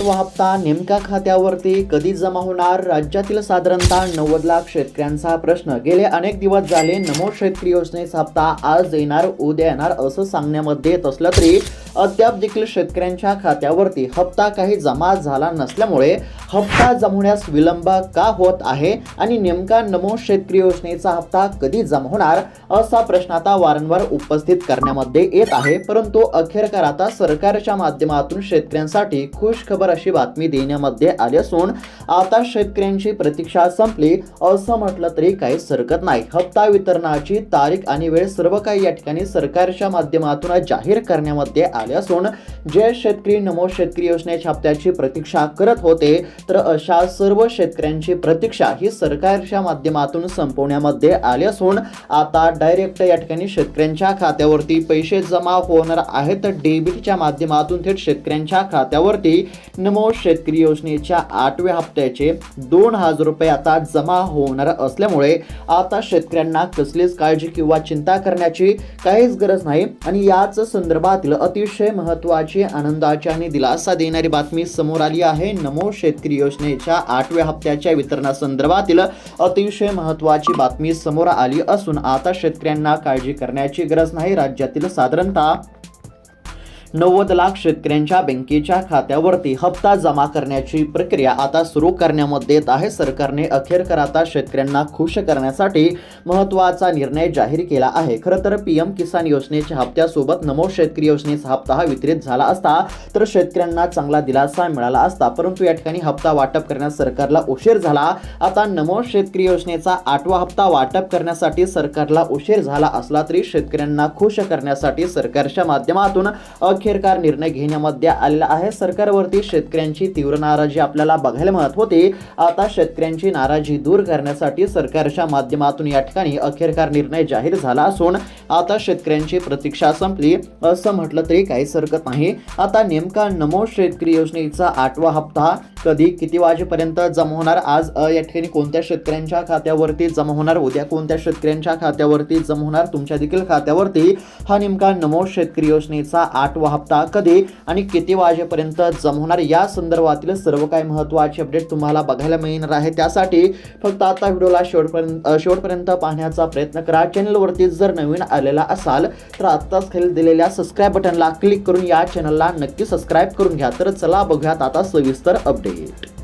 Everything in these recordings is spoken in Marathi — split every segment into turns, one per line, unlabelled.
आठवा हप्ता नेमका खात्यावरती कधी जमा होणार? राज्यातील साधारणतः नव्वद लाख शेतकऱ्यांचा प्रश्न. गेले अनेक दिवस झाले नमो शेतकरी योजनेचा हप्ता आज येणार उद्या येणार असं सांगण्यामध्ये येत असलं तरी अद्याप देखील शेतकऱ्यांच्या खात्यावरती हप्ता काही जमा झाला नसल्यामुळे हप्ता जमवण्यास विलंब का होत आहे आणि नेमका नमो शेतकरी योजनेचा हप्ता कधी जमा होणार असा प्रश्न आता वारंवार उपस्थित करण्यामध्ये येत आहे. परंतु अखेरकार आता सरकारच्या माध्यमातून शेतकऱ्यांसाठी खुश खबर होणार अशी बातमी देण्यामध्ये आली असून आता शेतकऱ्यांची प्रतीक्षा संपली असं म्हटलं तरी काही हरकत नाही. हप्ता वितरणाची तारीख आणि वेळ सर्व काही या ठिकाणी सरकारच्या माध्यमातून जाहीर करण्यामध्ये आले असून जे शेतकरी नमो शेतकरी योजनेच्या हप्त्याची प्रतीक्षा करत होते तर अशा सर्व शेतकऱ्यांची प्रतीक्षा ही सरकारच्या माध्यमातून संपवण्यामध्ये आली असून आता डायरेक्ट या ठिकाणी शेतकऱ्यांच्या खात्यावरती पैसे जमा होणार आहेत. डेबिटच्या माध्यमातून थेट शेतकऱ्यांच्या खात्यावरती नमो शेतकरी योजनेच्या आठव्या हप्त्याचे दोन हजार रुपये आता जमा होणार असल्यामुळे आता शेतकऱ्यांना कसलीच काळजी किंवा चिंता करण्याची काहीच गरज नाही. आणि याच संदर्भातील अतिशय महत्त्वाची आनंदाची आणि दिलासा देणारी बातमी समोर आली आहे. नमो शेतकरी योजनेच्या आठव्या हप्त्याच्या वितरणासंदर्भातील अतिशय महत्त्वाची बातमी समोर आली असून आता शेतकऱ्यांना काळजी करण्याची गरज नाही. राज्यातील साधारणतः नव्वद लाख शेतकऱ्यांच्या बँकेच्या खात्यावरती हप्ता जमा करण्याची प्रक्रिया आता सुरू करण्यामध्ये येत आहे. सरकारने अखेरकर आता शेतकऱ्यांना खुश करण्यासाठी महत्त्वाचा निर्णय जाहीर केला आहे. खरं तर पी एम किसान योजनेच्या हप्त्यासोबत नमो शेतकरी योजनेचा हप्ता हा वितरित झाला असता तर शेतकऱ्यांना चांगला दिलासा मिळाला असता परंतु या ठिकाणी हप्ता वाटप करण्यास सरकारला उशीर झाला. आता नमो शेतकरी योजनेचा आठवा हप्ता वाटप करण्यासाठी सरकारला उशीर झाला असला तरी शेतकऱ्यांना खुश करण्यासाठी सरकारच्या माध्यमातून अखेरकार निर्णय घेण्यामध्ये आलेला आहे. सरकारवरती शेतकऱ्यांची तीव्र नाराजी आपल्याला बघायला मिळत होती. आता शेतकऱ्यांची नाराजी दूर करण्यासाठी सरकारच्या माध्यमातून या ठिकाणी अखेरकार निर्णय जाहीर झाला असून आता शेतकऱ्यांची प्रतीक्षा संपली. असं म्हटलं तरी काहीच हरकत नाही. आता नेमका नमो शेतकरी योजनेचा आठवा हप्ता कधी किती वाजेपर्यंत जमा होणार? आज या ठिकाणी कोणत्या शेतकऱ्यांच्या खात्यावरती जमा होणार? उद्या कोणत्या शेतकऱ्यांच्या खात्यावरती जमा होणार? तुमच्या देखील खात्यावरती. हा नेमका नमो शेतकरी योजनेचा आठवा हप्ता कधी आणि किती वाजेपर्यंत जमा होणार या संदर्भातील सर्व काही महत्त्वाचे अपडेट तुम्हाला बघायला मिळणार आहे. त्यासाठी फक्त आता व्हिडिओला शेवटपर्यंत शेवटपर्यंत पाहण्याचा प्रयत्न करा. चॅनलवरती जर नवीन आलेला असाल तर आत्ताच खाली दिलेल्या सबस्क्राईब बटनला क्लिक करून या चॅनलला नक्की सबस्क्राईब करून घ्या. तर चला बघूयात आता सविस्तर अपडेट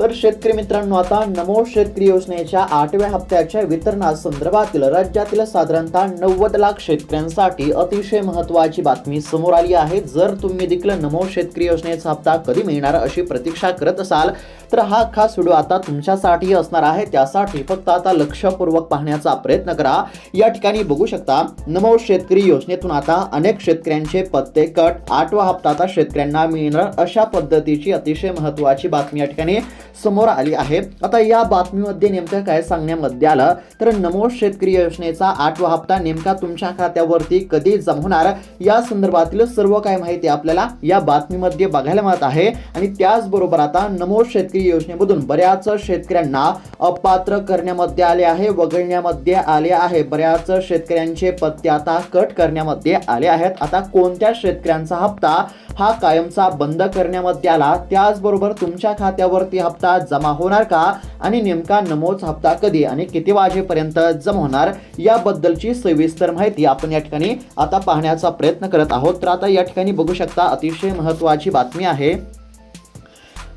तर शेतकरी मित्रांनो आता नमो शेतकरी योजनेच्या आठव्या हप्त्याच्या वितरणासंदर्भातील राज्यातील साधारणतः नव्वद लाख शेतकऱ्यांसाठी अतिशय महत्त्वाची बातमी समोर आली आहे. जर तुम्ही देखील नमो शेतकरी योजनेचा हप्ता कधी मिळणार अशी प्रतीक्षा करत असाल तर हा खास व्हिडिओ आता तुमच्यासाठी असणार आहे. त्यासाठी फक्त आता लक्षपूर्वक पाहण्याचा प्रयत्न करा. या ठिकाणी बघू शकता नमो शेतकरी योजनेतून आता अनेक शेतकऱ्यांचे पत्ते कट. आठवा हप्ता आता शेतकऱ्यांना मिळणार अशा पद्धतीची अतिशय महत्त्वाची बातमी या ठिकाणी समोर आली आहे आता या बातमीमध्ये नेमकं काय सांगण्यामध्ये आलं? तर नमो शेतकरी योजनेचा आठवा हप्ता नेमका तुमच्या खात्यावरती कधी जमा होणार या संदर्भातील सर्व काय माहिती आपल्याला या बातमीमध्ये बघायला मिळत आहे. आणि त्याचबरोबर आता नमो शेतकरी योजनेमधून बऱ्याच शेतकऱ्यांना अपात्र करण्यामध्ये आले आहे वगळण्यामध्ये आले आहे. बऱ्याच शेतकऱ्यांचे पत्ते आता कट करण्यामध्ये आले आहेत. आता कोणत्या शेतकऱ्यांचा हप्ता हा कायमचा बंद करण्यामध्ये आला? त्याचबरोबर तुमच्या खात्यावरती हप्ता हप्ता जमा होणार का? आणि नेमका नमोच हप्ता कधी आणि किती वाजेपर्यंत जमा होणार? याबद्दलची सविस्तर माहिती आपण या ठिकाणी आता पाहण्याचा प्रयत्न करत आहोत. तर आता या ठिकाणी बघू शकता अतिशय महत्त्वाची बातमी आहे.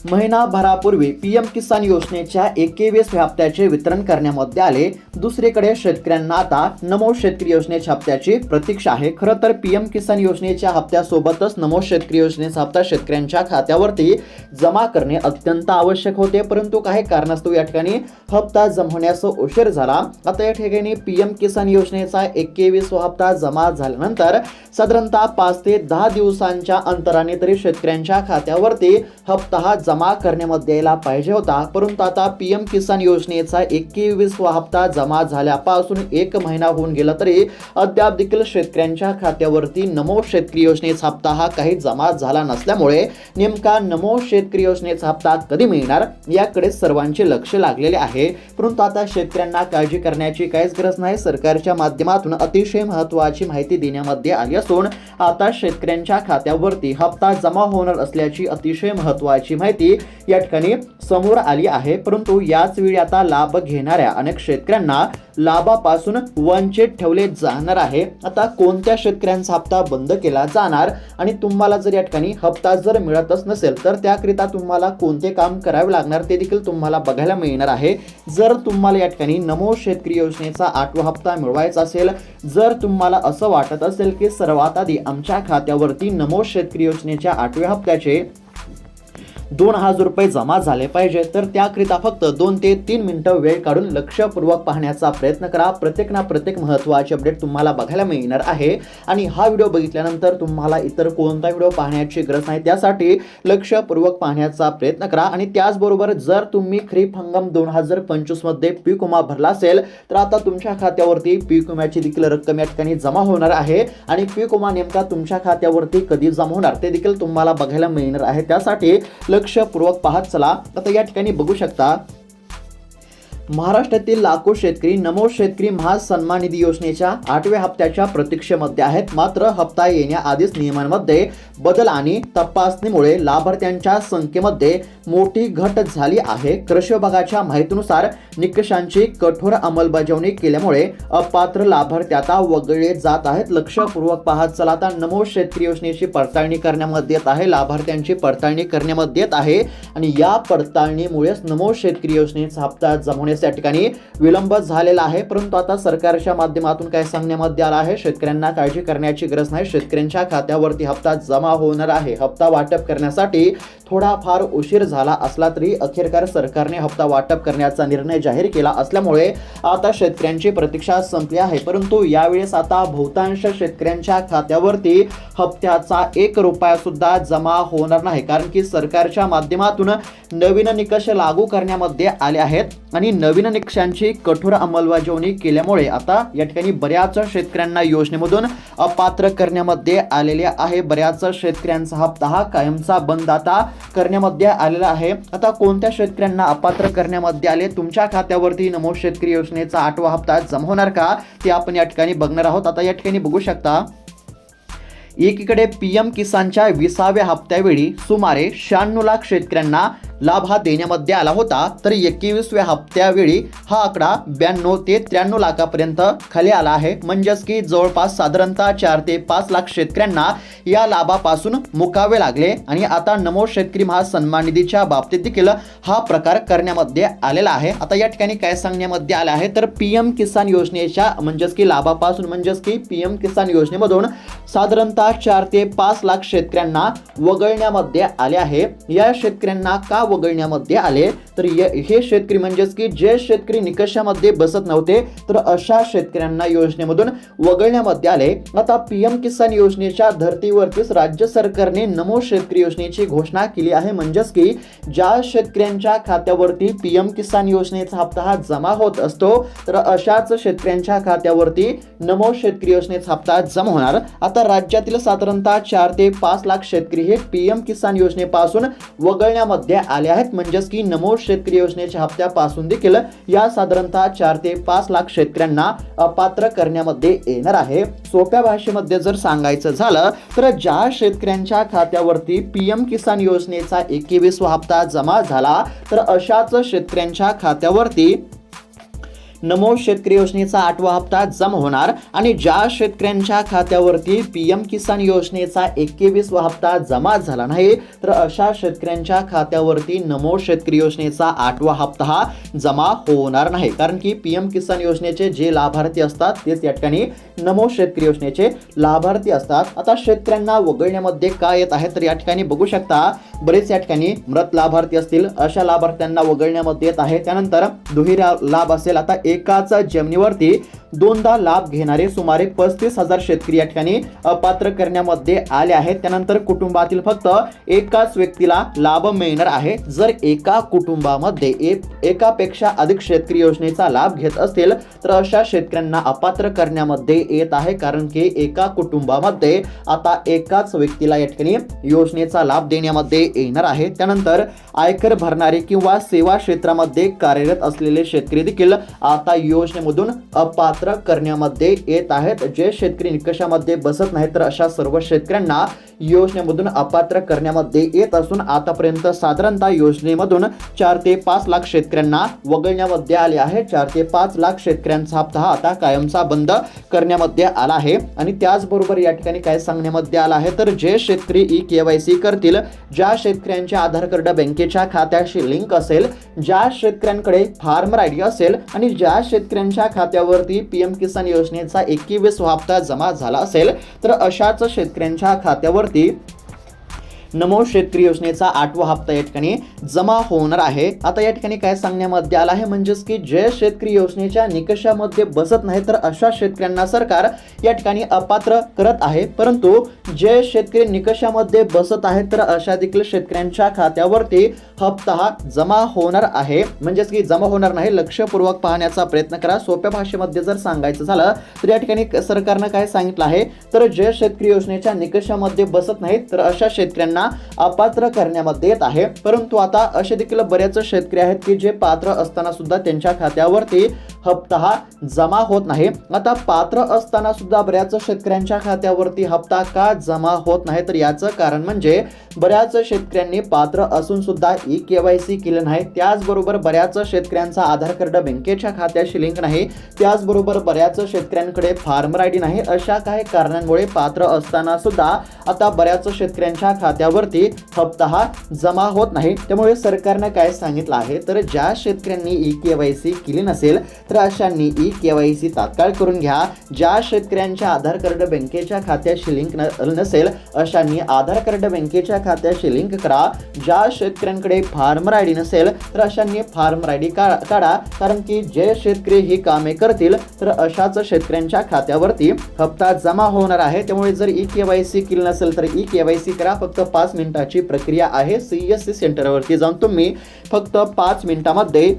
महिनाभरापूर्वी पी एम किसान योजनेच्या एकेवीस हप्त्याचे वितरण करण्यामध्ये आले. दुसरीकडे शेतकऱ्यांना आता नमो शेतकरी योजनेच्या हप्त्याची प्रतीक्षा आहे. खरं तर पी एम किसान योजनेच्या हप्त्यासोबतच नमो शेतकरी योजनेचा हप्ता शेतकऱ्यांच्या खात्यावरती जमा करणे अत्यंत आवश्यक होते. परंतु काही कारणास्तव या ठिकाणी हप्ता जमवण्यास उशीर झाला. आता या ठिकाणी पी एम किसान योजनेचा एकवीस हप्ता जमा झाल्यानंतर साधारणतः पाच ते दहा दिवसांच्या अंतराने तरी शेतकऱ्यांच्या खात्यावरती हप्ता हा जमा करण्यामध्ये यायला पाहिजे होता. परंतु आता पी एम किसान योजनेचा एकवीसवा हप्ता जमा झाल्यापासून एक महिना होऊन गेला तरी अद्याप देखील शेतकऱ्यांच्या खात्यावरती नमो शेतकरी योजनेचा हप्ता हा काही जमा झाला नसल्यामुळे नेमका नमो शेतकरी योजनेचा हप्ता कधी मिळणार याकडे सर्वांचे लक्ष लागलेले आहे. परंतु आता शेतकऱ्यांना काळजी करण्याची काहीच गरज नाही. सरकारच्या माध्यमातून अतिशय महत्त्वाची माहिती देण्यामध्ये आली असून आता शेतकऱ्यांच्या खात्यावरती हप्ता जमा होणार असल्याची अतिशय महत्त्वाची माहिती या ठिकाणी समोर आली आहे. परंतु याच वेळी आता लाभ घेणाऱ्या अनेक शेतकऱ्यांना लाभापासून वंचित ठेवले जाणार आहे. आता कोणत्या शेतकऱ्यांचा हप्ता बंद केला जाणार? आणि तुम्हाला जर या ठिकाणी हप्ता जर मिळतच नसेल तर त्याकरिता तुम्हाला कोणते काम करावे लागणार ते देखील तुम्हाला बघायला मिळणार आहे. जर तुम्हाला या ठिकाणी नमो शेतकरी योजनेचा आठवा हप्ता मिळवायचा असेल जर तुम्हाला असं वाटत असेल की सर्वात आधी आमच्या खात्यावरती नमो शेतकरी योजनेच्या आठव्या हप्त्याचे दोन हजार रुपये जमा झाले पाहिजे. तर त्याकरिता फक्त दोन ते तीन मिनिटं वेळ काढून लक्षपूर्वक पाहण्याचा प्रयत्न करा. प्रत्येक ना प्रत्येक महत्त्वाचे अपडेट तुम्हाला बघायला मिळणार आहे. आणि हा व्हिडिओ बघितल्यानंतर तुम्हाला इतर कोणता व्हिडिओ पाहण्याची गरज नाही त्यासाठी लक्षपूर्वक पाहण्याचा प्रयत्न करा. आणि त्याचबरोबर जर तुम्ही खरीप हंगाम दोन हजार पंचवीसमध्ये पीक विमा भरला असेल तर आता तुमच्या खात्यावरती पीक विम्याची देखील रक्कम या ठिकाणी जमा होणार आहे. आणि पीक विमा नेमका तुमच्या खात्यावरती कधी जमा होणार ते देखील तुम्हाला बघायला मिळणार आहे. त्यासाठी लक्षपूर्वक पाहत चला. आता या ठिकाणी बघू शकता महाराष्ट्रातील लाखो शेतकरी नमो शेतकरी महासन्मान निधी योजनेच्या आठव्या हप्त्याच्या प्रतीक्षेमध्ये आहेत. मात्र हप्ता येण्याआधीच नियमांमध्ये बदल आणि तपासणीमुळे लाभार्थ्यांच्या संख्येमध्ये मोठी घट झाली आहे. कृषी विभागाच्या माहितीनुसार निकषांची कठोर अंमलबजावणी केल्यामुळे अपात्र लाभार्थी आता वगळले जात आहेत. लक्षपूर्वक पाहत चला आता नमो शेतकरी योजनेची पडताळणी करण्यामध्ये येत आहे. लाभार्थ्यांची पडताळणी करण्यामध्ये येत आहे आणि या पडताळणीमुळेच नमो शेतकरी योजनेचा हप्ता जमवण्यास या ठिकाणी विलंब झालेला आहे. परंतु आता सरकारच्या माध्यमातून काय सांगण्यामध्ये आलं आहे. शेतकऱ्यांना काळजी करण्याची गरज नाही. शेतकऱ्यांच्या खात्यावरती हप्ता जमा होणार आहे. हप्ता वाटप करण्यासाठी थोडाफार उशीर झाला असला तरी अखेरकार सरकारने हप्ता वाटप करण्याचा निर्णय जाहीर केला असल्यामुळे आता शेतकऱ्यांची प्रतीक्षा संपली आहे. परंतु यावेळेस आता बहुतांश शेतकऱ्यांच्या खात्यावरती हप्त्याचा एक रुपया सुद्धा जमा होणार नाही. कारण की सरकारच्या माध्यमातून नवीन निकष लागू करण्यामध्ये आले आहेत आणि नवीन निकषांची कठोर अंमलबजावणी केल्यामुळे आता या ठिकाणी बऱ्याच शेतकऱ्यांना योजनेमधून अपात्र करण्यामध्ये आलेले आहे. बऱ्याच शेतकऱ्यांचा हप्ता हा कायमचा बंद आता करण्यामध्ये आलेला आहे. आता कोणत्या शेतकऱ्यांना अपात्र करण्यामध्ये आले? तुमच्या खात्यावरती नमो शेतकरी योजनेचा आठवा हप्ता जमा होणार का? ते आपण या ठिकाणी बघणार आहोत. आता या ठिकाणी बघू शकता एकीकडे पी एम किसानच्या विसाव्या हप्त्यावेळी सुमारे शहाण्णव लाख शेतकऱ्यांना लाभ हा देण्यामध्ये आला होता तर एकवीसव्या हप्त्यावेळी हा आकडा ब्याण्णव ते त्र्याण्णव लाखापर्यंत खाली आला आहे. म्हणजेच की जवळपास साधारणतः चार ते पाच लाख शेतकऱ्यांना या लाभापासून मुकावे लागले आणि आता नमो शेतकरी महासन्मान निधीच्या बाबतीत देखील हा प्रकार करण्यामध्ये आलेला आहे. आता या ठिकाणी काय सांगण्यामध्ये आले आहे? तर पी एम किसान योजनेच्या म्हणजेच की लाभापासून म्हणजेच की पी एम किसान योजनेमधून साधारणतः चार ते पाच लाख शेतकऱ्यांना वगळण्यामध्ये आले आहे. या शेतकऱ्यांना का वगळण्यामध्ये आले. तर हे शेतकरी म्हणजेच की जे शेतकरी निकषामध्ये बसत नव्हते तर अशा शेतकऱ्यांना योजनेमधून वगळण्यामध्ये आले. आता पी एम किसान योजनेच्या धर्तीवरतीच राज्य सरकारने नमो शेतकरी योजनेची घोषणा केली आहे. म्हणजेच की ज्या शेतकऱ्यांच्या खात्यावरती पी एम किसान योजनेचा हप्ता हा जमा होत असतो तर अशाच शेतकऱ्यांच्या खात्यावरती नमो शेतकरी योजनेचा हप्ता जमा होणार. आता राज्यातील साधारणतः चार ते पाच लाख शेतकरी हे पी एम किसान योजनेपासून वगळण्यामध्ये आले आहेत. म्हणजेच की नमो शेतकरी योजनेच्या हप्त्यापासून देखील या साधारणतः चार ते पाच लाख शेतकऱ्यांना अपात्र करण्यामध्ये येणार आहे. सोप्या भाषेमध्ये जर सांगायचं झालं तर ज्या शेतकऱ्यांच्या खात्यावरती पी एम किसान योजनेचा एकवीसवा हप्ता जमा झाला तर अशाच शेतकऱ्यांच्या खात्यावरती नमो शेतकरी योजनेचा आठवा हप्ता जमा होणार आणि ज्या शेतकऱ्यांच्या खात्यावरती पी एम किसान योजनेचा एकवीसवा हप्ता जमा झाला नाही तर अशा शेतकऱ्यांच्या खात्यावरती नमो शेतकरी योजनेचा आठवा हप्ता हा जमा होणार नाही. कारण की पी एम किसान योजनेचे जे लाभार्थी असतात तेच या ठिकाणी नमो शेतकरी योजनेचे लाभार्थी असतात. आता शेतकऱ्यांना वगळण्यामध्ये काय येत आहे तर या ठिकाणी बघू शकता बरेच या ठिकाणी मृत लाभार्थी असतील. अशा लाभार्थ्यांना वगळण्यामध्ये येत आहे. त्यानंतर दुहेरी लाभ असेल. आता एकाचा जमिनीवरती दोनदा लाभ घेणारे सुमारे पस्तीस हजार शेतकरी या ठिकाणी अपात्र करण्यामध्ये आले आहेत. त्यानंतर कुटुंबातील फक्त एकाच व्यक्तीला लाभ मिळणार आहे. जर एका कुटुंबामध्ये एक एकापेक्षा अधिक शेतकरी योजनेचा लाभ घेत असतील तर अशा शेतकऱ्यांना अपात्र करण्यामध्ये येत आहे. कारण की एका कुटुंबामध्ये आता एकाच व्यक्तीला या ठिकाणी योजनेचा लाभ देण्यामध्ये येणार आहे. त्यानंतर आयकर भरणारे किंवा सेवा क्षेत्रामध्ये कार्यरत असलेले शेतकरी देखील आता योजनेमधून अपात्र करण्यामध्ये येत आहेत. जे शेतकरी निकषामध्ये बसत नाहीत तर अशा सर्व शेतकऱ्यांना योजनेमधून अपात्र करण्यामध्ये येत असून आतापर्यंत साधारणतः योजनेमधून चार ते पाच लाख शेतकऱ्यांना वगळण्यामध्ये आले आहे. चार ते पाच लाख शेतकऱ्यांचा हप्ता हा आता कायमचा बंद करण्यामध्ये आला आहे. आणि त्याचबरोबर या ठिकाणी काय सांगण्यामध्ये आलं आहे तर जे शेतकरी ई के वाय सी करतील ज्या शेतकऱ्यांचे आधार कार्ड बँकेच्या खात्याशी लिंक असेल ज्या शेतकऱ्यांकडे फार्मर आय डी असेल आणि ज्या शेतकऱ्यांच्या खात्यावरती पी एम किसान योजनेचा एकवीस हप्ता जमा झाला असेल तर अशाच शेतकऱ्यांच्या खात्यावरती नमो शेतकरी योजनेचा आठवा हप्ता या ठिकाणी जमा होणार आहे. आता या ठिकाणी काय सांगण्यामध्ये आलं आहे? म्हणजेच की जे शेतकरी योजनेच्या निकषामध्ये बसत नाही तर अशा शेतकऱ्यांना सरकार या ठिकाणी अपात्र करत आहे. परंतु जे शेतकरी निकषामध्ये बसत आहेत तर अशा देखील शेतकऱ्यांच्या खात्यावरती हप्ता हा जमा होणार आहे. म्हणजेच की जमा होणार नाही लक्षपूर्वक पाहण्याचा प्रयत्न करा. सोप्या भाषेमध्ये जर सांगायचं झालं तर या ठिकाणी सरकारनं काय सांगितलं आहे? तर जे शेतकरी योजनेच्या निकषामध्ये बसत नाहीत तर अशा शेतकऱ्यांना अपात्र करण्यामध्ये येत आहे. परंतु आता असे देखील बरेच शेतकरी आहेत की जे पात्र असताना सुद्धा त्यांच्या खात्यावरती हप्ता हा जमा होत नाही. आता पात्र असताना सुद्धा बऱ्याच शेतकऱ्यांच्या खात्यावरती हप्ता का जमा होत नाही? तर याचं कारण म्हणजे बऱ्याच शेतकऱ्यांनी पात्र असून सुद्धा ई के वाय सी केलं नाही. त्याचबरोबर बऱ्याच शेतकऱ्यांचा आधार कार्ड बँकेच्या खात्याशी लिंक नाही. त्याचबरोबर बऱ्याच शेतकऱ्यांकडे फार्मर आय डी नाही. अशा काही कारणांमुळे पात्र असताना सुद्धा आता बऱ्याच शेतकऱ्यांच्या खात्यावरती हप्ता हा जमा होत नाही. त्यामुळे सरकारनं काय सांगितलं आहे? तर ज्या शेतकऱ्यांनी ई के वाय सी केली नसेल तर अशांनी ई के वाय सी तात्काळ करून घ्या. ज्या शेतकऱ्यांच्या आधार कार्ड बँकेच्या खात्याशी लिंक न नसेल अशांनी आधार कार्ड बँकेच्या खात्याशी लिंक करा. ज्या शेतकऱ्यांकडे फार्मर आय डी नसेल तर अशांनी फार्मर आय डी काढा. कारण की जे शेतकरी ही कामे करतील तर अशाच शेतकऱ्यांच्या खात्यावरती हप्ता जमा होणार आहे. त्यामुळे जर ई के वाय सी केली नसेल तर ई के वाय सी करा. फक्त पाच मिनिटाची प्रक्रिया आहे. सी एस सी सेंटरवरती जाऊन तुम्ही फक्त पाच मिनिटामध्ये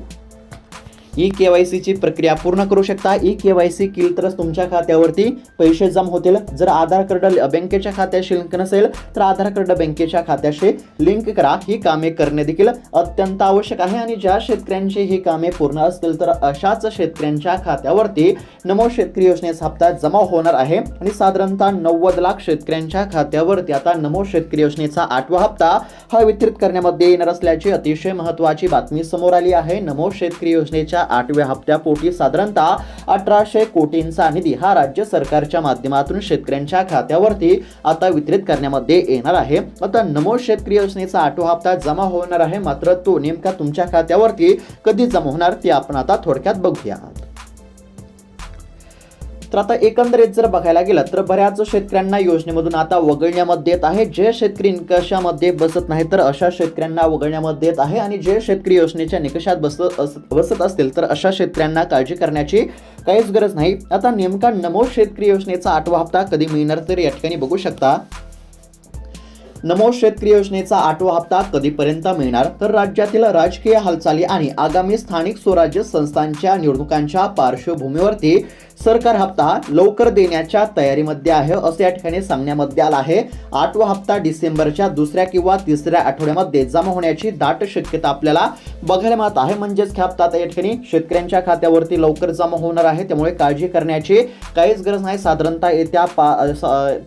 ई के वाय सीची प्रक्रिया पूर्ण करू शकता. ई के वाय सी केली तरच तुमच्या खात्यावरती पैसे जमा होतील. जर आधार कार्ड बँकेच्या खात्याशी लिंक नसेल तर आधार कार्ड बँकेच्या खात्याशी लिंक करा. ही कामे करणे देखील अत्यंत आवश्यक आहे आणि ज्या शेतकऱ्यांची ही कामे पूर्ण असतील तर अशाच शेतकऱ्यांच्या खात्यावरती नमो शेतकरी योजनेचा हप्ता जमा होणार आहे आणि साधारणतः नव्वद लाख शेतकऱ्यांच्या खात्यावरती आता नमो शेतकरी योजनेचा आठवा हप्ता हा वितरित करण्यामध्ये येणार असल्याची अतिशय महत्वाची बातमी समोर आली आहे. नमो शेतकरी योजनेच्या आठव्या हप्त्यापोटी साधारणतः अठराशे कोटींचा निधी हा राज्य सरकारच्या माध्यमातून शेतकऱ्यांच्या खात्यावरती आता वितरित करण्यामध्ये येणार आहे. आता नमो शेतकरी योजनेचा आठवा हप्ता जमा होणार आहे. मात्र तो नेमका तुमच्या खात्यावरती कधी जमा होणार ते आपण आता थोडक्यात बघूया. तर आता एकंदरीत जर बघायला गेलं तर बऱ्याच शेतकऱ्यांना योजनेमधून आता वगळण्यामध्ये येत आहे. जे शेतकरी निकषामध्ये बसत नाही तर अशा शेतकऱ्यांना वगळण्यामध्ये येत आहे आणि जे शेतकरी योजनेच्या निकषात बसत अस- बसत असतील तर अशा शेतकऱ्यांना काळजी करण्याची काहीच गरज नाही. आता नेमका नमो शेतकरी योजनेचा आठवा हप्ता कधी मिळणार तर या ठिकाणी बघू शकता. नमो शेतकरी योजनेचा आठवा हप्ता कधीपर्यंत मिळणार? तर राज्यातील राजकीय हालचाली आणि आगामी स्थानिक स्वराज्य संस्थांच्या निवडणुकांच्या पार्श्वभूमीवरती सरकार हप्ता लवकर देण्याच्या तयारीमध्ये आहे असं या ठिकाणी सांगण्यामध्ये आलं आहे. आठवा हप्ता डिसेंबरच्या दुसऱ्या किंवा तिसऱ्या आठवड्यामध्ये जमा होण्याची दाट शक्यता आपल्याला बघायला मिळत आहे. म्हणजेच हा हप्ता या ठिकाणी शेतकऱ्यांच्या खात्यावरती लवकर जमा होणार आहे. त्यामुळे काळजी करण्याची काहीच गरज नाही. साधारणतः येत्या पा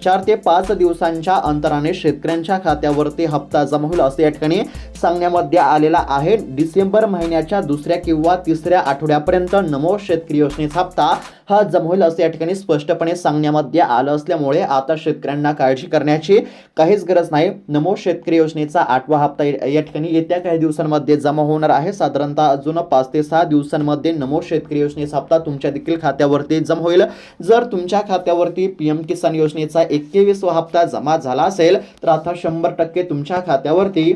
चार ते पाच दिवसांच्या अंतराने शेतकऱ्यांच्या खात्यावरती हप्ता जमा होईल असं या ठिकाणी सांगण्यामध्ये आलेला आहे. डिसेंबर महिन्याच्या दुसऱ्या किंवा तिसऱ्या आठवड्यापर्यंत नमो शेतकरी योजनेचा हप्ता हा जमा होईल असं या ठिकाणी स्पष्टपणे सांगण्यामध्ये आलं असल्यामुळे आता शेतकऱ्यांना काळजी करण्याची काहीच गरज नाही. नमो शेतकरी योजनेचा आठवा हप्ता या या ठिकाणी येत्या काही दिवसांमध्ये जमा होणार आहे. साधारणतः अजून पाच ते सहा दिवसांमध्ये नमो शेतकरी योजनेचा हप्ता तुमच्या देखील खात्यावरती जमा होईल. जर तुमच्या खात्यावरती पी एम किसान योजनेचा एकवीसवा हप्ता जमा झाला असेल तर आता शंभर टक्के तुमच्या खात्यावरती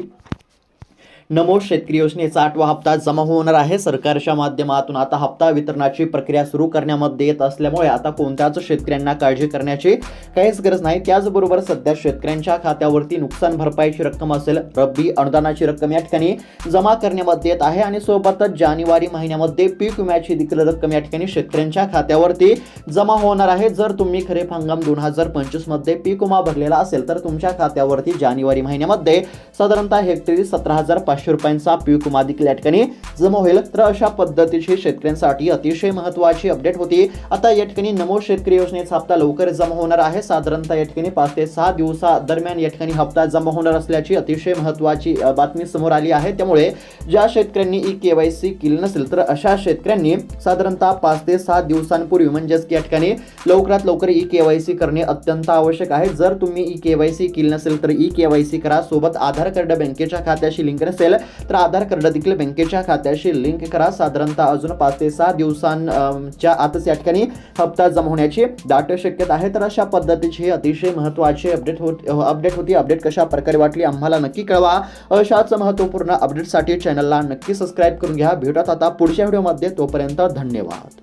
नमो शेतकरी योजनेचा आठवा हप्ता जमा होणार आहे. सरकारच्या माध्यमातून आता हप्ता वितरणाची प्रक्रिया सुरू करण्यामध्ये येत असल्यामुळे आता कोणत्याच शेतकऱ्यांना काळजी करण्याची काहीच गरज नाही. त्याचबरोबर सध्या शेतकऱ्यांच्या खात्यावरती नुकसान भरपाईची रक्कम असेल रब्बी अनुदानाची रक्कम या ठिकाणी जमा करण्यामध्ये येत आहे. आणि सोबतच जानेवारी महिन्यामध्ये पीक विम्याची देखील रक्कम या ठिकाणी शेतकऱ्यांच्या खात्यावरती जमा होणार आहे. जर तुम्ही खरीप हंगाम दोन हजार पंचवीसमध्ये पीक विमा भरलेला असेल तर तुमच्या खात्यावरती जानेवारी महिन्यामध्ये साधारणतः हेक्टरी सतरा हजार पाचशे रुपयांचा पीक विमा देखील या ठिकाणी जमा होईल. तर अशा पद्धतीची शेतकऱ्यांसाठी अतिशय महत्वाची अपडेट होती. आता या ठिकाणी नमो शेतकरी योजनेचा हप्ता लवकर जमा होणार आहे. साधारणतः या ठिकाणी पाच ते सहा दिवसा दरम्यान या ठिकाणी हप्ता जमा होणार असल्याची अतिशय महत्वाची बातमी समोर आली आहे. त्यामुळे ज्या शेतकऱ्यांनी ई के वाय सी केली नसेल तर अशा शेतकऱ्यांनी साधारणतः पाच ते सात दिवसांपूर्वी म्हणजेच की या ठिकाणी लवकरात लवकर ई के वाय सी करणे अत्यंत आवश्यक आहे. जर तुम्ही ई के वाय सी केली नसेल तर ई के वाय सी करा. सोबत आधार कार्ड बँकेच्या खात्याशी लिंक नसेल तर आधार कार्ड देखील बँकेच्या खात्याशी लिंक करा. साधारणतः अजून पाच ते सहा दिवसांच्या आतच या ठिकाणी हप्ता जमा होण्याची दाट शक्यता आहे. तर अशा पद्धतीची अतिशय महत्त्वाची अपडेट होत अपडेट होती. अपडेट कशा प्रकारे वाटली आम्हाला नक्की कळवा. अशाच महत्त्वपूर्ण अपडेटसाठी चॅनलला नक्की सबस्क्राईब करून घ्या. भेटत आता पुढच्या व्हिडिओमध्ये तोपर्यंत धन्यवाद.